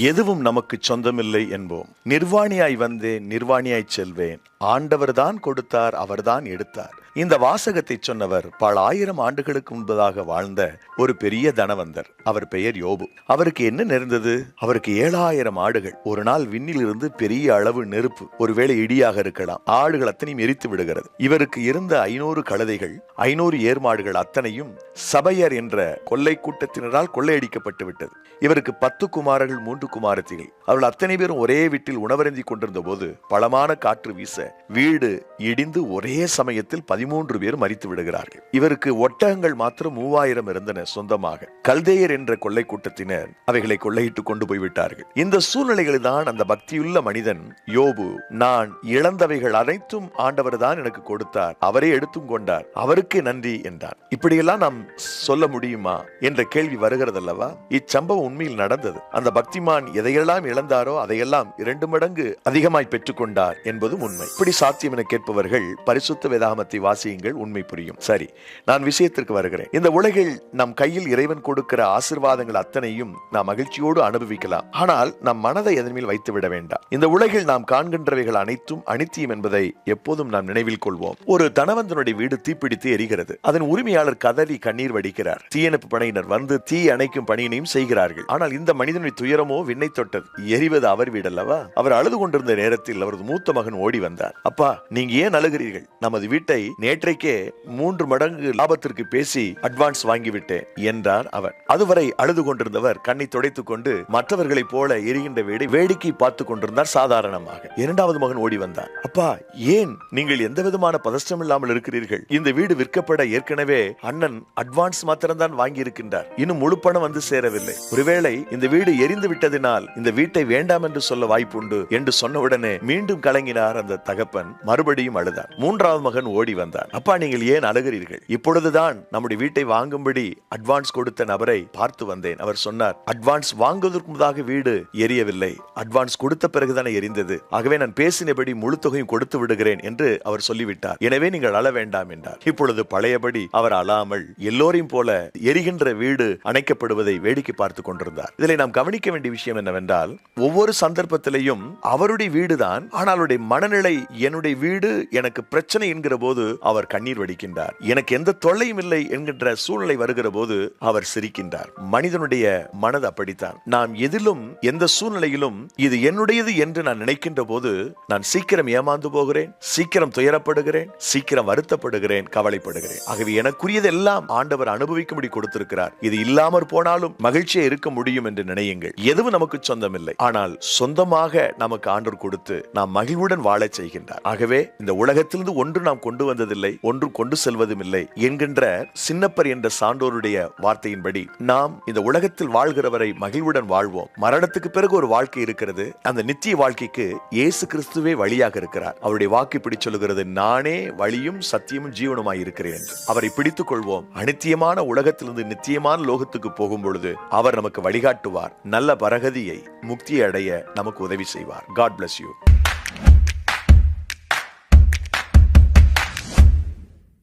எதுவும் நமக்கு சொந்தமில்லை என்போம். நிர்வாணியாய் வந்தேன் நிர்வாணியாய் செல்வேன். ஆண்டவர்தான் கொடுத்தார் அவர்தான் எடுத்தார். இந்த வாசகத்தை சொன்னவர் பல ஆயிரம் ஆண்டுகளுக்கு முன்பதாக வாழ்ந்த ஒரு பெரிய தனவந்தர். அவர் பெயர் யோபு. அவருக்கு என்ன நேர்ந்தது? அவருக்கு ஏழாயிரம் ஆடுகள். ஒரு நாள் விண்ணில் இருந்து பெரிய அளவு நெருப்பு. ஒருவேளை இடியாக இருக்கலாம். ஆடுகள் அத்தனையும் எரித்து விடுகிறது. இவருக்கு இருந்த ஐநூறு கழுதைகள் ஐநூறு ஏர்மாடுகள் அத்தனையும் சபையர் என்ற கொள்ளை கூட்டத்தினரால் கொள்ளையடிக்கப்பட்டு விட்டது. இவருக்கு பத்து குமாரர்கள் மூன்று குமாரத்திகள். அவர்கள் அத்தனை பேரும் ஒரே வீட்டில் உணவருந்தி கொண்டிருந்த போது பலமான காற்று வீச வீடு இடிந்து ஒரே சமயத்தில் பதிமூன்று பேர் மறித்து விடுகிறார்கள். இவருக்கு ஒட்டகங்கள் மாத்திரம் மூவாயிரம் இருந்தன சொந்தமாக. கல்தேயர் என்ற கொள்ளை கூட்டத்தினர் அவைகளை கொள்ளையிட்டு கொண்டு போய்விட்டார்கள். இந்த சூழ்நிலைகளில் தான் அந்த பக்தியுள்ள மனிதன் யோபு நான் இழந்தவைகள் அனைத்தும் ஆண்டவர் தான் எனக்கு கொடுத்தார் அவரே எடுத்தும் கொண்டார் அவருக்கே நன்றி என்றார் இப்படியெல்லாம் நாம் சொல்ல முடியுமா என்ற கேள்வி வருகிறதல்லவா? இச்சம்பவம் உண்மையில் நடந்தது. அந்த பக்திமான் எதையெல்லாம் இழந்தாரோ அதையெல்லாம் இரண்டு மடங்கு அதிகமாய் பெற்றுக்கொண்டார் என்பதும் உண்மை. இப்படி சாத்தியம் என கேட்பவர்கள் பரிசுத்த வேதாமத்தை வாசியுங்கள் உண்மை புரியும். சரி நான் விஷயத்திற்கு வருகிறேன். இந்த உலகில் நம் கையில் இறைவன் கொடுக்கிற ஆசிர்வாதங்கள் அத்தனையும் நாம் மகிழ்ச்சியோடு அனுபவிக்கலாம். ஆனால் நம் மனதை எதன் மேல் வைத்து விட வேண்டாம். இந்த உலகில் நாம் காண்கின்றவைகள் அனைத்தும் அனித்தியம் என்பதை எப்போதும் நாம் நினைவில் கொள்வோம். ஒரு தனவந்தனுடைய வீடு தீப்பிடித்து எரிகிறது. அதன் உரிமையாளர் கதறி கண்ணீர் வடிக்கிறார். தீயணைப்பு படையினர் வந்து தீ அணைக்கும் பணியினையும் செய்கிறார்கள். ஆனால் இந்த மனிதனுடைய துயரமோ விண்ணை தொட்டது. எரிவது அவர் வீடல்லவா? அவர் அழுது கொண்டிருந்த நேரத்தில் அவரது மூத்த மகன் ஓடி வந்தார். அப்பா நீங்க ஏன் அழுகிறீர்கள்? நமது வீட்டை நேற்றைக்கே மூன்று மடங்கு லாபத்திற்கு பேசி அட்வான்ஸ் வாங்கிவிட்டேன் என்றார் அவர் அதுவரை அழுது கொண்டிருந்தவர் கண்ணை துடைத்துக் கொண்டு மற்றவர்களைப் போல எரிகின்ற வீடை வேடிக்கை பார்த்து கொண்டிருந்தார் சாதாரணமாக. இரண்டாவது மகன் ஓடி வந்தார் அப்பா ஏன் நீங்கள் எந்த விதமான பதஷ்டம் இல்லாமல் இருக்கிறீர்கள்? இந்த வீடு விற்கப்பட ஏற்கனவே அண்ணன் அட்வான்ஸ் மாத்திரம்தான் வாங்கி இருக்கின்றார் இன்னும் முழு பணம் வந்து சேரவில்லை. ஒருவேளை இந்த வீடு எரிந்து விட்டதினால் இந்த வீட்டை வேண்டாம் என்று சொல்ல வாய்ப்புண்டு என்று சொன்னவுடனே மீண்டும் கலங்கினார் அந்த தகப்பன். மறுபடியும் அழுதார். மூன்றாவது மகன் ஓடி வந்தார் அப்பா நீங்கள் ஏன் அழுகிறீர்கள்? இப்பொழுதுதான் நம்முடைய வீட்டை வாங்கும்படி அட்வான்ஸ் கொடுத்த நபரை பார்த்து வந்தேன். அவர் சொன்னார் அட்வான்ஸ் வாங்குவதற்கு முதாக வீடு எரியவில்லை. அட்வான்ஸ் கொடுத்த பிறகுதானே எரிந்தது. ஆகவே நான் பேசினபடி முழு தொகையும் கொடுத்து விடுகிறேன் என்று அவர் சொல்லிவிட்டார். எனவே நீங்கள் அழ வேண்டாம் என்றார். இப்பொழுது பழையபடி அவர் அழாமல் எல்லோரையும் போல எரிகின்ற வீடு அணைக்கப்படுவதை வேடிக்கை பார்த்து கொண்டிருந்தார். இதில் நாம் கவனிக்க வேண்டிய விஷயம் என்னவென்றால் ஒவ்வொரு சந்தர்ப்பத்திலையும் அவருடைய வீடுதான் ஆனால் அவருடைய மனநிலை என்னுடைய வீடு எனக்கு பிரச்சனை என்கிற போது அவர் கண்ணீர் வடிக்கின்றார். எனக்கு எந்த தொல்லையும் இல்லை என்கின்ற சூழ்நிலை வருகிற போது அவர் சிரிக்கின்றார். மனிதனுடைய மனது அப்படித்தான். நாம் எதிலும் எந்த சூழ்நிலையிலும் இது என்னுடையது என்று நான் நினைக்கின்ற போது நான் சீக்கிரம் ஏமாந்து போகிறேன் சீக்கிரம் துயரப்படுகிறேன் சீக்கிரம் வருத்தப்படுகிறேன் கவலைப்படுகிறேன். ஆகவே எனக்குரியதெல்லாம் ஆண்டவர் அனுபவிக்கும்படி கொடுத்திருக்கிறார். இது இல்லாமற் போனாலும் மகிழ்ச்சியா இருக்க முடியும் என்று நினையுங்கள். எதுவும் நமக்கு சொந்தமில்லை. ஆனால் சொந்தமாக நமக்கு ஆண்டவர் கொடுத்து நாம் மகிழ்வுடன் வாழச் செய்கின்றார். ஆகவே இந்த உலகத்திலிருந்து ஒன்று நாம் கொண்டு வந்தது வந்ததில்லை ஒன்று கொண்டு செல்வதும் இல்லை என்கின்ற சின்னப்பர் என்ற சான்றோருடைய வார்த்தையின்படி நாம் இந்த உலகத்தில் வாழ்கிறவரை மகிழ்வுடன் வாழ்வோம். மரணத்துக்கு பிறகு ஒரு வாழ்க்கை இருக்கிறது. அந்த நித்திய வாழ்க்கைக்கு இயேசு கிறிஸ்துவே வழியாக இருக்கிறார். அவருடைய வாக்கு இப்படி சொல்லுகிறது நானே வழியும் சத்தியமும் ஜீவனமாய் இருக்கிறேன் அவரை பிடித்துக் கொள்வோம் அனித்தியமான உலகத்திலிருந்து நித்தியமான லோகத்துக்கு போகும் பொழுது அவர் நமக்கு வழிகாட்டுவார். நல்ல பரகதியை முக்தியை அடைய நமக்கு உதவி செய்வார். God bless you